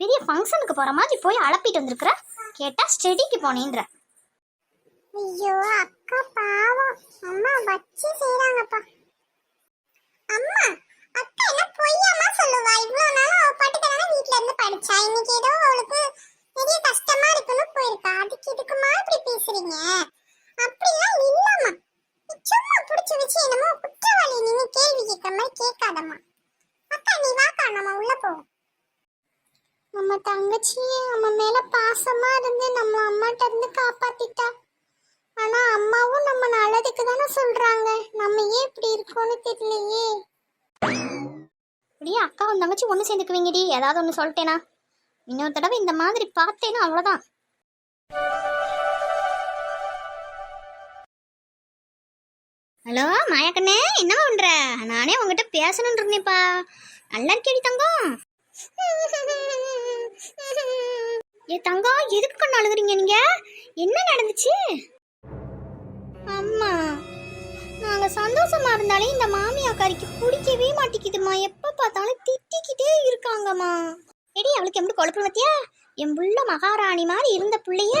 பெரிய ஃபங்க்ஷனுக்கு போற மாதிரி போய் அழப்பிட்டு வந்திருக்கிற? கேட்டா ஸ்டெடிக்கு போனேன்ற. ஐயோ அக்கா பாவம். அம்மா வச்சு செய்றாங்கப்பா. அம்மா அக்கா என்ன பொய்யாமா சொல்லுவா? இவ்வளவு நாள் அவ பாட்டுக்கு வீட்ல இருந்து படிச்சா? இன்னைக்கு ஏதோ அவளுக்கு பெரிய கஷ்டமா இருக்குன்னு போயிருக்கா. அதுக்கு நம்ம மேல பாசமா இருந்து நம்ம அம்மாட்ட இருந்து காப்பாத்திட்டா. ஆனா அம்மாவும் நம்ம நல்லதுக்கு தானே சொல்றாங்க. நம்ம ஏன் இப்படி இருக்கோம்னு தெரியலையே. அப்படியே அக்காவும் தங்கச்சி ஒன்று சேர்ந்துக்குவீங்கடி. ஏதாவது ஒன்று சொல்லிட்டேனா? இன்னொரு தடவை இந்த மாதிரி பார்த்தேன்னா அவ்வளோதான் ஹலோ மாயக்கண்ணே என்ன பண்ற? நானே உங்ககிட்ட பேசணும்னு இருந்தேன்ப்பா. நல்லா இருக்கேடி தங்கம். ஏ தங்கம் எதுக்கு கண்ணு அழுகுறீங்க நீங்க? என்ன நடந்துச்சு? அம்மா நாங்க சந்தோஷமா இருந்தாலே இந்த மாமியாக்காரிக்கு பிடிக்கவே மாட்டேங்குதுமா எப்ப பார்த்தாலும் திட்டிக்கிட்டே இருக்காங்கம்மா. எடி அவளுக்கு எப்படி குழப்பம் பத்தியா என் புள்ள மகாராணி மாதிரி இருந்த பிள்ளைய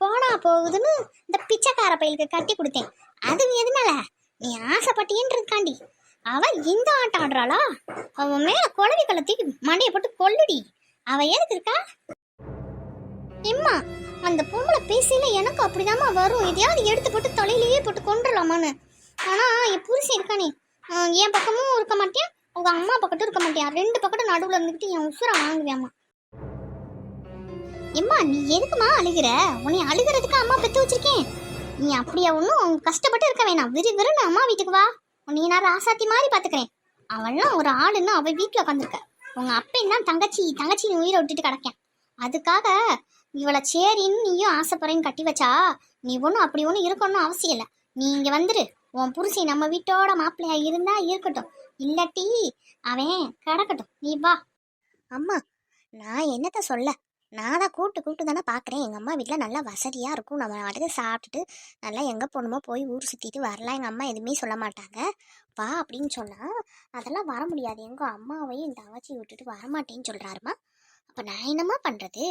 போனா போகுதுன்னு இந்த பிச்சைக்கார பையலுக்கு கட்டி கொடுத்தேன். அது எதுனால? நீ ஆசைப்பட்டியன்றதுக்காண்டி. அவ இந்த ஆட்டம் ஆடுறாளா? அவன் மேல குழவி கலத்தி மண்டைய போட்டு கொல்லுடி. அவ எதுக்கு இருக்கா? எம்மா அந்த பொம்பளை பேசல எனக்கு அப்படிதாம்மா வரும். எதையாவது எடுத்து போட்டு தலையிலேயே போட்டு கொண்டுடலாமான்னு ஆனா என் புருஷன் இருக்கானே. என் பக்கமும் இருக்க மாட்டேன். உங்க அம்மா பக்கத்தும் இருக்க மாட்டேன். ரெண்டு பக்கத்தும் நடுவுல இருந்துக்கிட்டு என் உசுரை வாங்குவேம்மா எம்மா நீ எதுக்குமா அழுகிற? உன்னை அழுகிறதுக்கு அம்மா பெற்று வச்சிருக்கேன். நீ அப்படியா ஒன்றும் கஷ்டப்பட்டு இருக்க வேணாம். விரு விருன்னு அம்மா வீட்டுக்கு வா. உன்னை நான் ராசாத்தி மாதிரி பார்த்துக்கிறேன். அவள்லாம் ஒரு ஆளுன்னு அவள் வீட்டில் உட்காந்துருக்க உங்கள் அப்பையும் தான் தங்கச்சி தங்கச்சி நீ உயிரை விட்டுட்டு கிடக்கேன். அதுக்காக இவளை சேரின்னு நீயும் ஆசைப்படுறேன்னு கட்டி வச்சா நீ ஒன்றும் அப்படி ஒன்றும் இருக்கணும்னு அவசியம் இல்லை. நீ இங்கே வந்துரு. உன் புருஷன் நம்ம வீட்டோட மாப்பிள்ளையா இருந்தா இருக்கட்டும். இல்லாட்டி அவன் கிடக்கட்டும். நீ வா. அம்மா நான் என்னத்த சொல்ல? நான் தான் கூப்பிட்டு கூப்பிட்டு தானே பார்க்குறேன். எங்கள் அம்மா வீட்டில் நல்லா வசதியாக இருக்கும். நம்ம நாட்டுக்கு சாப்பிட்டுட்டு நல்லா எங்கே போகணுமோ போய் ஊர் சுற்றிட்டு வரலாம். எங்கள் அம்மா எதுவுமே சொல்ல மாட்டாங்க. வா அப்படின்னு சொன்னால் அதெல்லாம் வர முடியாது. எங்கள் அம்மாவையும் என் தங்கச்சி விட்டுட்டு வரமாட்டேன்னு சொல்கிறாருமா அப்போ நான் என்னம்மா பண்ணுறது?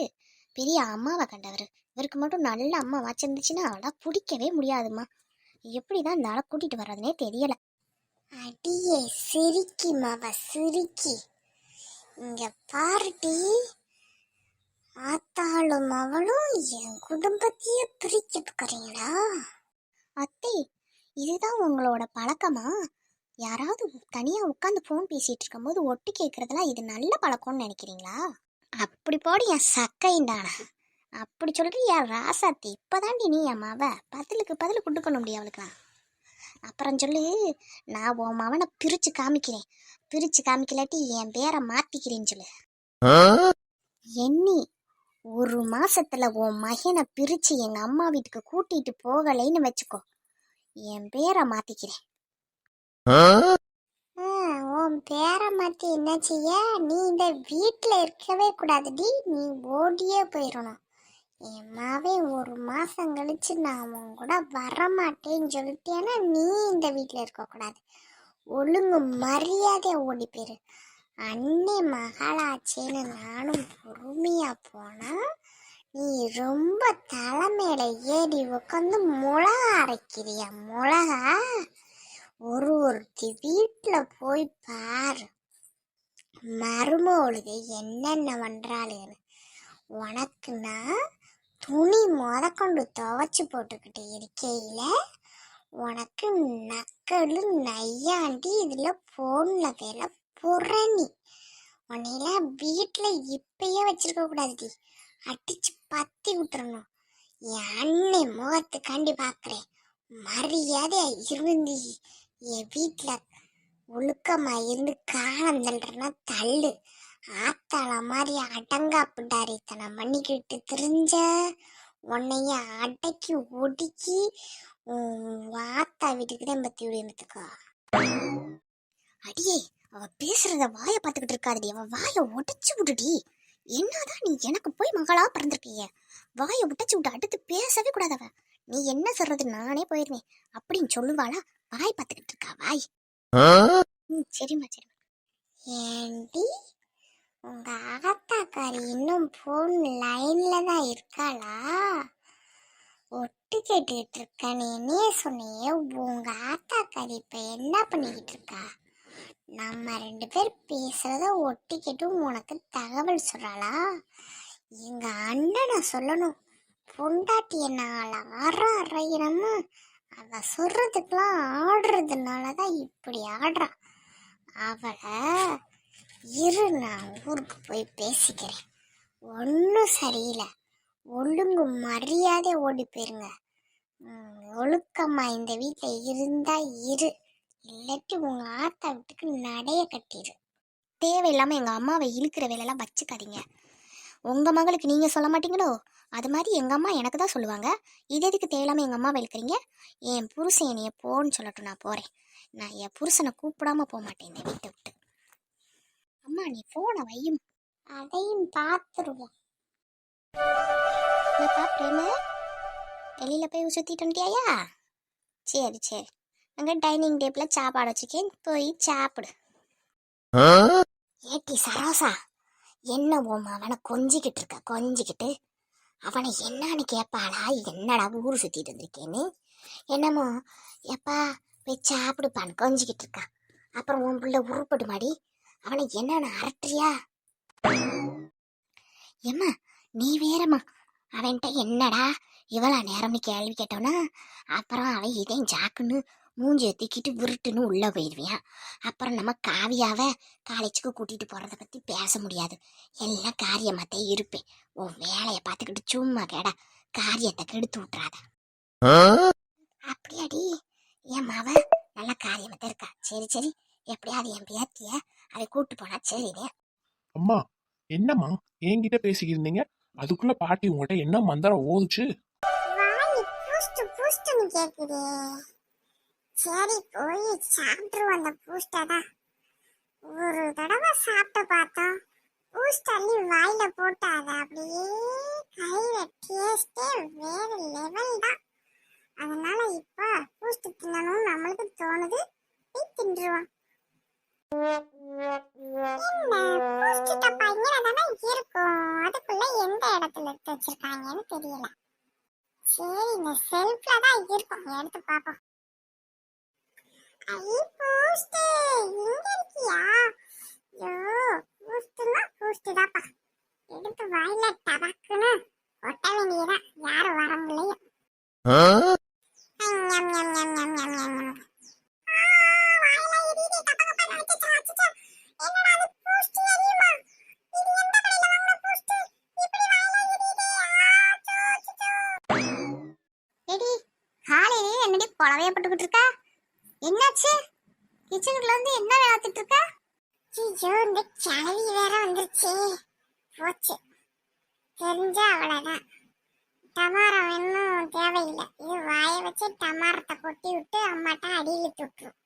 பெரிய அம்மாவை கண்டவர். இவருக்கு மட்டும் நல்ல அம்மா வச்சிருந்துச்சுன்னா அவளால் பிடிக்கவே முடியாதும்மா. எப்படி தான் இந்த ஆளை கூட்டிகிட்டு வர்றதுனே தெரியலை. அடியே சிரிக்கிமாவா சிரிக்கி. இங்கே பார்ட்டி ஆத்தாளும் அவளும் என் குடும்பத்தையே பிரிக்க பார்க்கறீங்களா அத்தை இதுதான் உங்களோட பழக்கமா? யாராவது தனியாக உட்காந்து ஃபோன் பேசிகிட்டு இருக்கும்போது ஒட்டு கேட்குறதெல்லாம் இது நல்ல பழக்கம்னு நினைக்கிறீங்களா? அப்படி போடி என் சக்கைண்டான அப்படி சொல்றியா ராசாத்தி இப்போதாண்டி நீ என் மவ பதிலுக்கு பதில் கொடுக்கணும் முடியும் அவளுக்குலாம் அப்புறம் சொல்லு நான் உன் மவனை பிரித்து காமிக்கிறேன். பிரித்து காமிக்கலாட்டி என் பேரை மாற்றிக்கிறேன்னு சொல்லு. எண்ணி ஒரு மாசத்துல உன் மகனை பிரிச்சு எங்க அம்மா வீட்டுக்கு கூட்டிட்டு போகலைன்னு வச்சுக்கோ. என் பேரை மாத்திக்கிறேன். உன் பேரை மாத்தி என்ன செய்ய? நீ இந்த வீட்டில் இருக்கவே கூடாதுடி. நீ ஓடியே போயிடணும் என் மாவே ஒரு மாசம் கழிச்சு நான் உன் கூட வரமாட்டேன்னு சொல்லிட்டேன்னா நீ இந்த வீட்டில் இருக்கக்கூடாது ஒழுங்கு மரியாதையா ஓடி போயிரு. அண்ணே மகளாச்சேன்னு நானும் பொறுமையா போனா நீ ரொம்ப தலைமையில ஏறி உட்காந்து மிளகா அரைக்கிறியா மிளகா? ஒரு ஒருத்தி வீட்டில் போய் பாரு. மருமகளுக்கு என்னென்ன பண்றாளுன்னு. உனக்குன்னா துணி முதக்கொண்டு துவச்சி போட்டுக்கிட்டு இருக்கையில உனக்கு நக்கல் நையாண்டி இதில் ஃபோனில் வேலை புறணி. உன்னையெல்லாம் வீட்டில் இப்பயே வச்சிருக்க கூடாதுடி. அடிச்சு பத்தி விட்டுறணும். என் அண்ணன் முகத்துக்காண்டி பார்க்குறேன் மரியாதையா இருந்து என் வீட்டில் ஒழுக்கமா இருந்து காலம் தள்ளுறனா தள்ளு. ஆத்தாள மாதிரி அடங்கா அடங்காப்புண்டாரித்தனம் பண்ணிக்கிட்டு தெரிஞ்ச உன்னைய அடக்கி ஒடுக்கி ஆத்தா வீட்டுக்கு தான் பத்தி விடுத்துக்கோ அடியே அவ பேசுறத வாயை பார்த்துக்கிட்டு இருக்காதடி. அவ வாயை உடைச்சு விடுடி. என்னதான் நீ எனக்கு போய் மகளா பிறந்திருக்கீங்க வாயை உடைச்சு விட்டு அடுத்து பேசவே கூடாது அவ. நீ என்ன சொல்றது? நானே போயிருவேன் அப்படின்னு சொல்லுவாளா? வாய் பார்த்துக்கிட்டு இருக்கா. வாய். சரிம்மா சரிம்மா. ஏண்டி? உங்க அகத்தாக்காரி இன்னும் போன் லைன்ல தான் இருக்காளா? ஒட்டு கேட்டுக்கிட்டு இருக்க நீ சொன்னியே உங்க ஆத்தாக்காரி இப்ப என்ன பண்ணிக்கிட்டு இருக்கா? நம்ம ரெண்டு பேர் பேசுகிறத ஒட்டிக்கிட்டும் உனக்கு தகவல் சொல்கிறாளா எங்கள் அண்ணனை சொல்லணும். பொண்டாட்டி நாள் அற அறையினமு அவள் சொல்கிறதுக்கெலாம் ஆடுறதுனால தான் இப்படி ஆடுறா. அவளை இரு நான் ஊருக்கு போய் பேசிக்கிறேன். ஒன்றும் சரியில்லை. ஒழுங்கு மரியாதை ஓடி போயிருங்க. ஒழுக்கமாக இந்த வீட்டில் இருந்தால் இரு. இல்லாட்டி உங்க ஆத்தா வீட்டுக்கு நடைய கட்டிடு தேவையில்லாம எங்க அம்மாவை இழுக்கிற வேலையெல்லாம் வச்சுக்காதீங்க. உங்க மகளுக்கு நீங்க சொல்ல மாட்டீங்களோ? அது மாதிரி எங்க அம்மா எனக்கு தான் சொல்லுவாங்க. இது எதுக்கு தேவையில்லாம எங்க அம்மாவை இழுக்கிறீங்க? என் புருஷன் என்னைய போன்னு சொல்லட்டும் நான் போறேன். நான் என் புருஷனை கூப்பிடாம போக மாட்டேன் இந்த வீட்டை விட்டு. அம்மா நீ போனை வையும். அதையும் பார்த்துருவோம் என்னப்பா பிரேமு? வெளியில போய் சுத்திட்டு வந்துட்டியாயா சரி சரி. அங்கே டைனிங் டேபிளில் சாப்பாடு வச்சுக்கேன். போய் சாப்பிடு. ஏட்டி சரோசா என்ன ஓம் அவனை கொஞ்சிக்கிட்டு இருக்க? கொஞ்சிக்கிட்டு. அவனை என்னன்னு கேட்பாளா என்னடா ஊர் சுற்றிட்டு வந்திருக்கேன்னு? என்னமோ எப்பா போய் சாப்பிடுப்பான்னு கொஞ்சிக்கிட்டு இருக்கான். அப்புறம் உன் பிள்ளை உருப்படு மாடி. அவனை என்னன்னு அரட்டுறியா? ஏம்மா நீ வேறம்மா. அவன்கிட்ட என்னடா இவ்வளோ நேரம்னு கேள்வி கேட்டோன்னா அப்புறம் அவன் இதையும் ஜாக்குன்னு மூஞ்சியை தூக்கிட்டு விருட்டுன்னு உள்ளே போயிடுவியான் அப்புறம் நம்ம காவியாவை காலேஜுக்கு கூட்டிகிட்டு போகிறத பற்றி பேச முடியாது. எல்லாம் காரியமாத்தே இருப்பேன். உன் வேலையை பார்த்துக்கிட்டு சும்மா கேடா. காரியத்தை கெடுத்து விட்றாத அப்படியாடி? என் மாவ நல்ல காரியமாத்தான் இருக்கா? சரி சரி. எப்படியாவது என் பேத்திய அதை கூட்டு போனா சரிதே அம்மா என்னம்மா? என்கிட்ட பேசிக்கிட்டு இருந்தீங்க அதுக்குள்ள பாட்டி உங்கள்கிட்ட என்ன மந்திரம் ஓதுச்சு? பூஸ்ட் பூஸ்ட்னு கேக்குதே. சரி போய் சாப்பிட்டுருவோம் அந்த பூஸ்டை ஒரு தடவை சாப்பிட்டு பார்த்தோம். பூஸ்ட் அள்ளி வாயில போட்டு அதை அப்படியே கையில டேஸ்டே வேற லெவல் தான். அதனால இப்போ பூஸ்ட் தின்னணும் நம்மளுக்கு தோணுது. போய் தின்றுவோம். என்ன பூஸ்ட் இருக்கும். அதுக்குள்ள எந்த இடத்துல எடுத்து வச்சிருக்காங்கன்னு தெரியல. சரி இந்த செல்ஃப்ல தான் இருக்கும். எடுத்து பாப்போம் என்னடா காலையிலேயே என்னடி புடவையப்பட்டுக்கிட்டு இருக்க? என்னாச்சு? கிச்சனுக்குள்ள இருந்து என்ன வேலாத்திட்டு இருக்க? ஐயோ இந்த கிளவி வேற வந்துருச்சு. போச்சு. தெரிஞ்சா அவ்வளோதான் டமாரம் இன்னும் தேவையில்லை. இது வாயை வச்சு டமாரத்தை கொட்டி விட்டு அம்மாட்ட அடியில் தொட்டுரும்